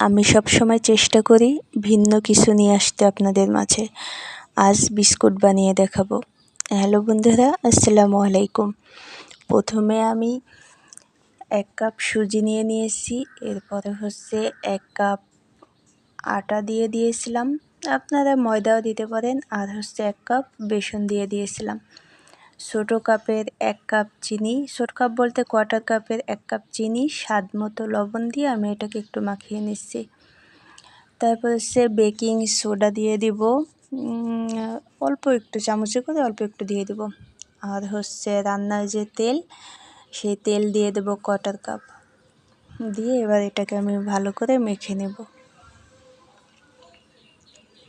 আমি সব সময় চেষ্টা করি ভিন্ন কিছু নিয়ে আসতে আপনাদের মাঝে। আজ বিস্কুট বানিয়ে দেখাবো। হ্যালো বন্ধুরা, আসসালামু আলাইকুম। প্রথমে আমি এক কাপ সুজি নিয়ে নিয়েছি। এরপরে হচ্ছে এক কাপ আটা দিয়ে দিয়েছিলাম। আপনারা ময়দাও দিতে পারেন। আর হচ্ছে এক কাপ বেসন দিয়ে দিয়েছিলাম। ছোটো কাপের এক কাপ চিনি, ছোট কাপ বলতে কোয়ার্টার কাপের এক কাপ চিনি, স্বাদ মতো লবণ দিয়ে আমি এটাকে একটু মাখিয়ে নিচ্ছি। তারপর হচ্ছে বেকিং সোডা দিয়ে দিব। অল্প একটু চামচে করে অল্প একটু দিয়ে দিব। আর হচ্ছে রান্নার যে তেল, সেই তেল দিয়ে দেব কোয়ার্টার কাপ। দিয়ে এবার এটাকে আমি ভালো করে মেখে নেব।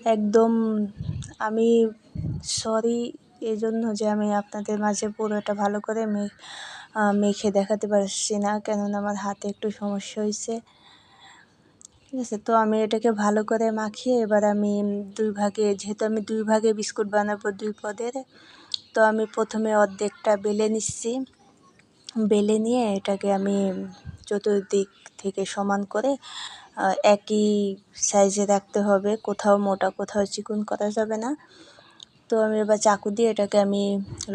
একদম আমি সরি এই জন্য যে আমি আপনাদের মাঝে পুরোটা ভালো করে মেখে দেখাতে পারছি না, কেননা আমার হাতে একটু সমস্যা হয়েছে ঠিক আছে, তো আমি এটাকে ভালো করে মাখিয়ে এবার আমি দুই ভাগে, যেহেতু আমি দুই ভাগে বিস্কুট বানাবো দুই পদের, তো আমি প্রথমে অর্ধেকটা বেলে নিচ্ছি। বেলে নিয়ে এটাকে আমি চতুর্দিক থেকে সমান করে একই সাইজে রাখতে হবে, কোথাও মোটা কোথাও চিকন করা যাবে না। তো আমি এবার চাকু দিয়ে এটাকে আমি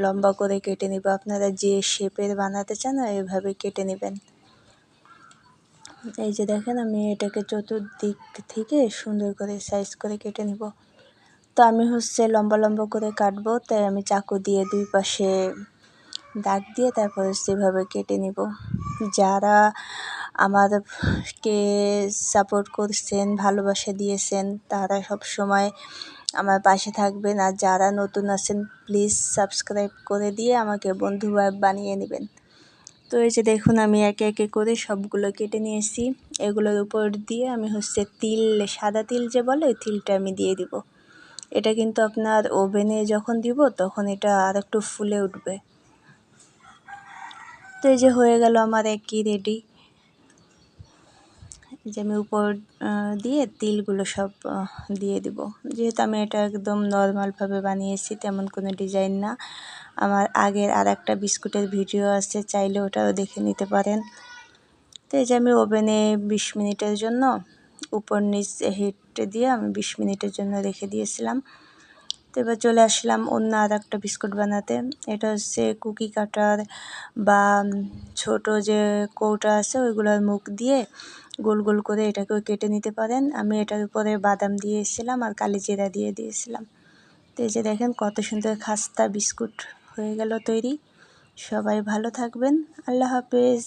লম্বা করে কেটে নিব। আপনারা যে শেপের বানাতে চান এভাবে কেটে নেবেন। এই যে দেখেন, আমি এটাকে চতুর্দিক থেকে সুন্দর করে সাইজ করে কেটে নিব। তো আমি হচ্ছে লম্বা লম্বা করে কাটবো, তাই আমি চাকু দিয়ে দুই পাশে দাগ দিয়ে তারপর সেভাবে কেটে নিব। যারা আমারকে সাপোর্ট করছেন, ভালোবাসা দিয়েছেন, তারা সব সময় আমার পাশে থাকবেন আর যারা নতুন আছেন প্লিজ সাবস্ক্রাইব করে দিয়ে আমাকে বন্ধু বানিয়ে নেবেন। তো এই যে দেখুন, আমি একে একে করে সবগুলো কেটে নিয়েছি। এগুলোর উপর দিয়ে আমি হচ্ছে তিল, সাদা তিল যে বলে, ওই তিলটা আমি দিয়ে দিব। এটা কিন্তু আপনার ওভেনে যখন দিব, তখন এটা আর একটু ফুলে উঠবে। তো এই যে হয়ে গেল আমার একই রেডি যে আমি উপর দিয়ে তিলগুলো সব দিয়ে দিব। যেহেতু আমি এটা একদম নর্মালভাবে বানিয়েছি, তেমন কোনো ডিজাইন না। আমার আগের আর একটা বিস্কুটের ভিডিও আছে, চাইলে ওটাও দেখে নিতে পারেন। তো এই যে আমি ওভেনে বিশ মিনিটের জন্য, উপর নিচ হিট দিয়ে আমি বিশ মিনিটের জন্য রেখে দিয়েছিলাম। তো এবার চলে আসলাম অন্য আর একটা বিস্কুট বানাতে। এটা হচ্ছে কুকি কাটার বা ছোট যে কৌটা আছে, ওইগুলোর মুখ দিয়ে গোল গোল করে এটাকেও কেটে নিতে পারেন। আমি এটার উপরে বাদাম দিয়ে এসেছিলাম আর কালি জিরা দিয়ে দিয়েছিলাম। তো এই যে দেখেন কত সুন্দর খাস্তা বিস্কুট হয়ে গেল তৈরি। সবাই ভালো থাকবেন। আল্লাহ হাফেজ।